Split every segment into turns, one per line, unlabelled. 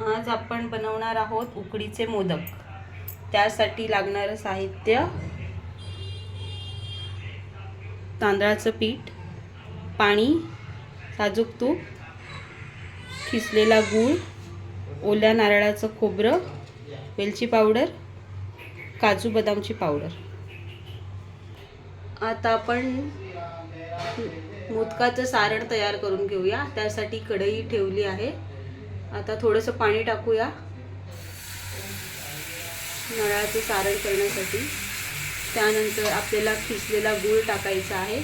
आज आपण बनवणार आहोत उकडीचे मोदक. त्यासाठी लागणारं साहित्य तांदळाचं पीठ पाणी साजूक तूप खिसलेला गूळ ओल्या नारळाचं खोबरं वेलची पावडर काजू बदामची पावडर. आता आपण मोदकाचं सारण तयार करून घेऊया. त्यासाठी कढई ठेवली आहे. आता थोडंसं पाणी टाकूया. नळाचं सारण करण्यासाठी. त्यानंतर आपल्याला खिसलेला गूळ टाकायचा आहे.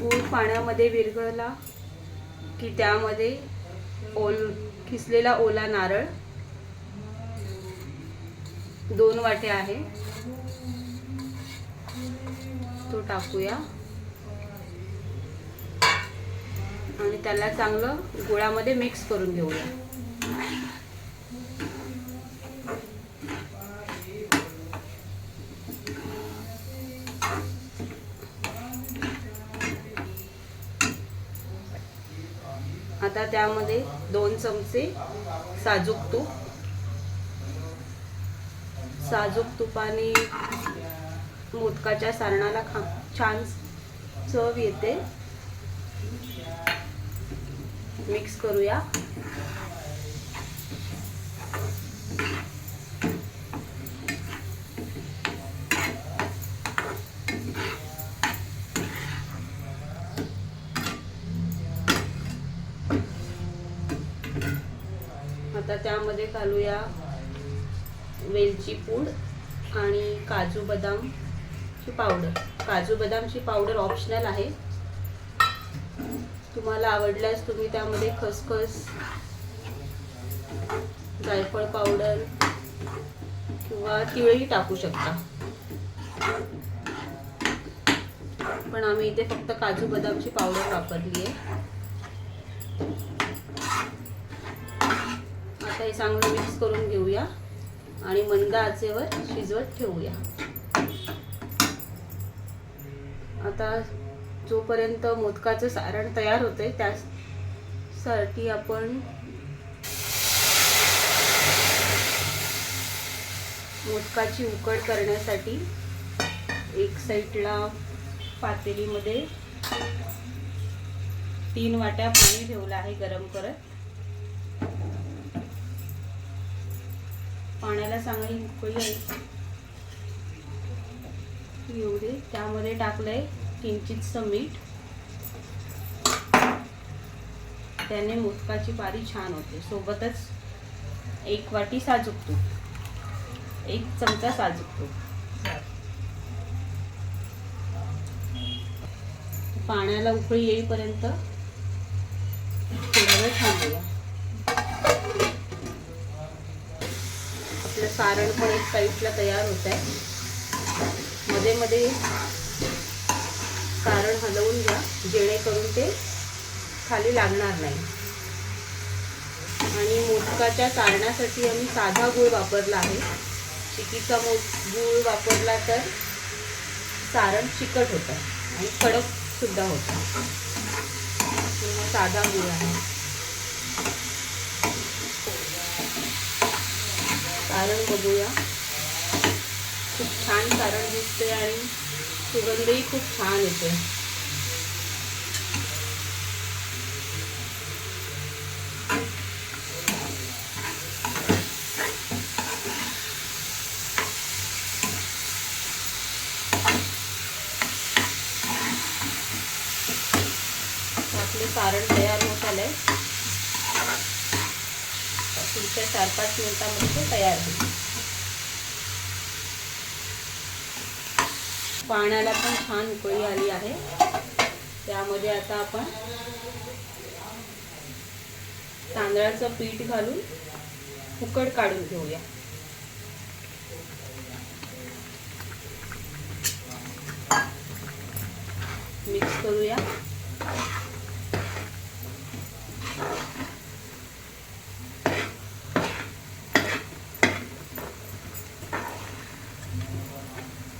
गूळ पाण्यामध्ये विरघळला. की त्यामध्ये ओल खिसलेला ओला नारळ दोन वाटे आहे. तो टाकूया. आणि त्याला चांगलं गुळामध्ये मिक्स करून घेऊया. आता त्यामध्ये दोन चमचे साजूक तूप. साजूक तुपाने मोदकाच्या सारणाला खा छान चव येते. मिक्स करूया. आता त्यामध्ये घालूया वेलची पूड आणि काजू बदामची पावडर. काजू बदामची पावडर ऑप्शनल आहे. तुम्हाला आवडल्यास तुम्ही त्यामध्ये खसखस जायफळ पावडर किंवा तिळही टाकू शकता. पण आम्ही इथे फक्त काजू बदामची पावडर वापरली आहे आता हे चांगलं मिक्स करून घेऊया. आणि मंद आचेवर शिजवत ठेवूया. आता जोपर्यंत मोदकाचं सारण तयार होतंय त्यासाठी आपण मोदकाची उकड करण्यासाठी एक साईडला पातेलीमध्ये तीन वाट्या पाणी ठेवलं आहे गरम करत. पाण्याला चांगली उकळी आहे. येऊ दे त्यामध्ये टाकलंय किंचितचं मीठ. त्याने मोदकाची पारी छान होते. सोबतच एक वाटी साजूक तूप एक चमचा साजूक तूप पाण्याला उकळी येईपर्यंत थोडा वेळ थांबूया. सारण पण एक साईडला तयार होत आहे. मध्ये मध्ये सारण हलवून घ्या जेणेकरून ते खाली लागणार नाही. आणि मोदकाच्या सारणासाठी आम्ही साधा गूळ वापरला आहे. चिकीचा मोद गूळ वापरला तर सारण चिकट होतं आणि कडकसुद्धा होतं. साधा गूळ आहे. सारण बघूया खूप छान सारण दिसते आणि सुगंधही खूप छान आपले सारण तयार होत आलंय. पुढच्या चार पाच मिनिटांमध्ये तयार होईल. पाण्याला पण छान उकळी आली आहे. त्यामध्ये आता आपण तांदळाचं पीठ घालून उकड काढून घेऊया. मिक्स करूया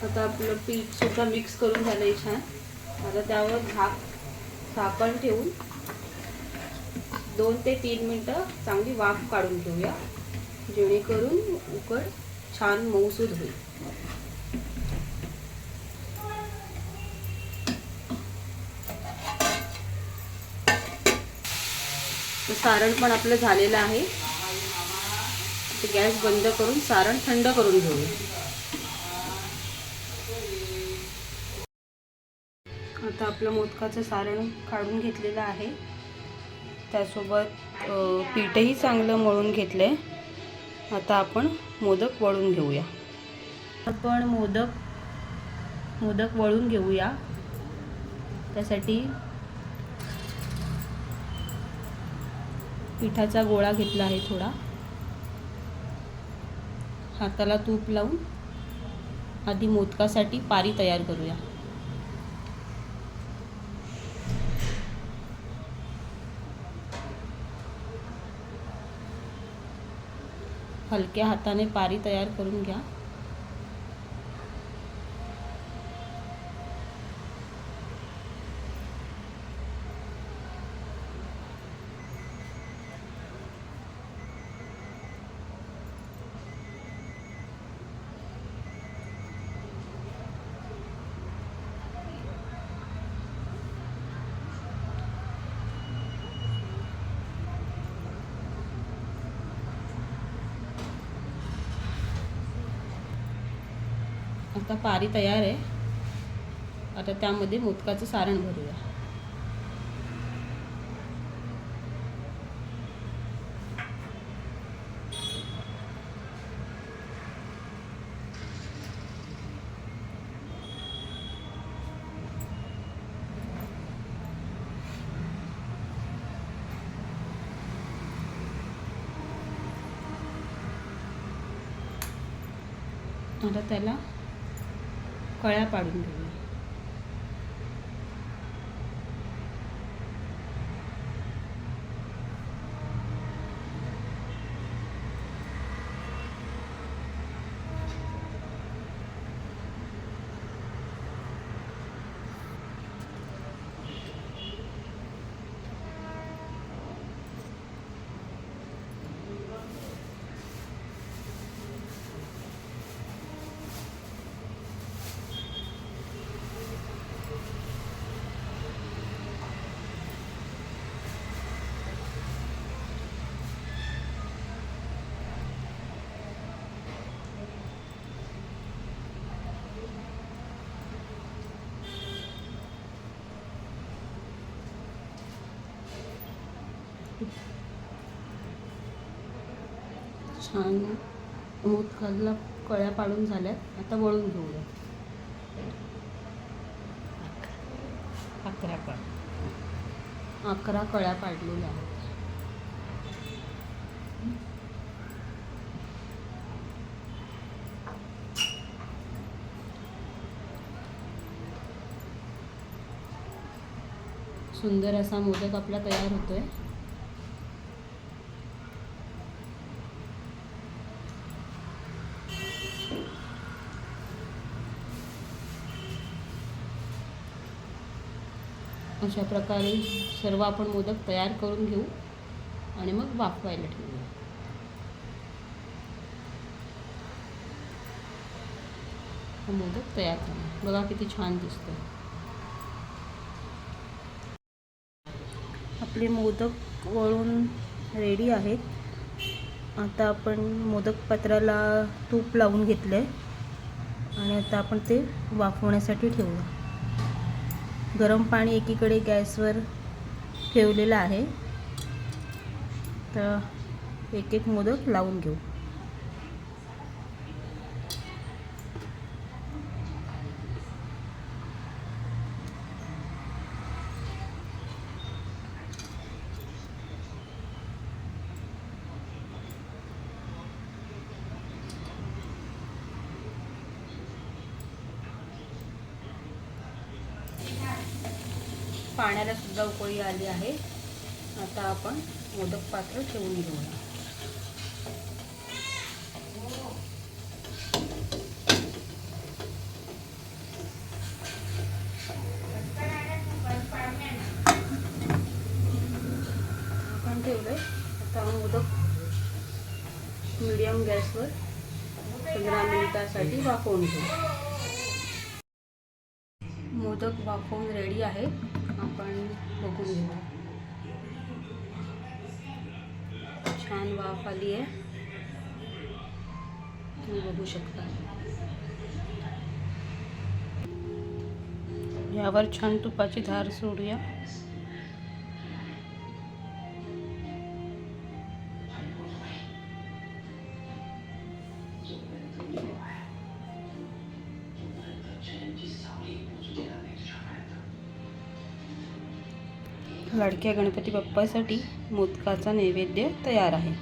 आता आपलं पीठ सुद्धा मिक्स करून झालंय छान. आता त्यावर झाक झाकण ठेवून दोन ते तीन मिनटं चांगली वाफ काढून घेऊया. जेणेकरून उकड छान मऊसूद होईल. सारण पण आपलं झालेलं आहे. ते गॅस बंद करून सारण थंड करून घेऊया. आता आपलं मोदकाचं सारण काढून घेतलेलं आहे. त्यासोबत पीठही चांगलं मळून घेतलं आहे आता आपण मोदक वळून घेऊया. आपण मोदक मोदक वळून घेऊया. त्यासाठी पिठाचा गोळा घेतला आहे थोडा. हाताला तूप लावून आधी मोदकासाठी पारी तयार करूया. हलक्या हाताने पारी तयार करून घ्या. आता पारी तयार आहे. आता त्यामध्ये मोदकाचं सारण भरूया. आता त्याला कळ्या पाडून घेऊया छान मोदकाला कळ्या पाडून झाल्यात. आता वळून घेऊया.
अकरा कळ.
अकरा कळ्या पाडलेल्या आहेत. सुंदर असा मोदक आपला तयार होतोय. अशा प्रकारे सर्व आपण मोदक तयार करून घेऊ आणि मग वाफवायला ठेवूया. मोदक तयार करू बघा किती छान दिसतो आपले मोदक वळून रेडी आहेत. आता आपण मोदक पात्राला तूप लावून घेतलं आहे आणि आता आपण ते वाफवण्यासाठी ठेवूया. गरम पाणी एकीकडे गॅसवर ठेवलेलं आहे. तर एक एक मोदक लावून घेऊ. पाण्याला सुद्धा उकळी आली आहे. आता आपण मोदक पात्र ठेवून घेऊया. आपण ठेवलं आता मोदक मीडियम गॅसवर पंधरा मिनिटासाठी वाफवून घेऊ. मोदक वाफवून रेडी आहे. आपण बघून घेऊ छान वाफ आली आहे. तुम्ही बघू शकता. यावर छान तुपाची धार सोडूया. लाडक्या गणपती बाप्पासाठी मोदकाचा नैवेद्य तयार आहे.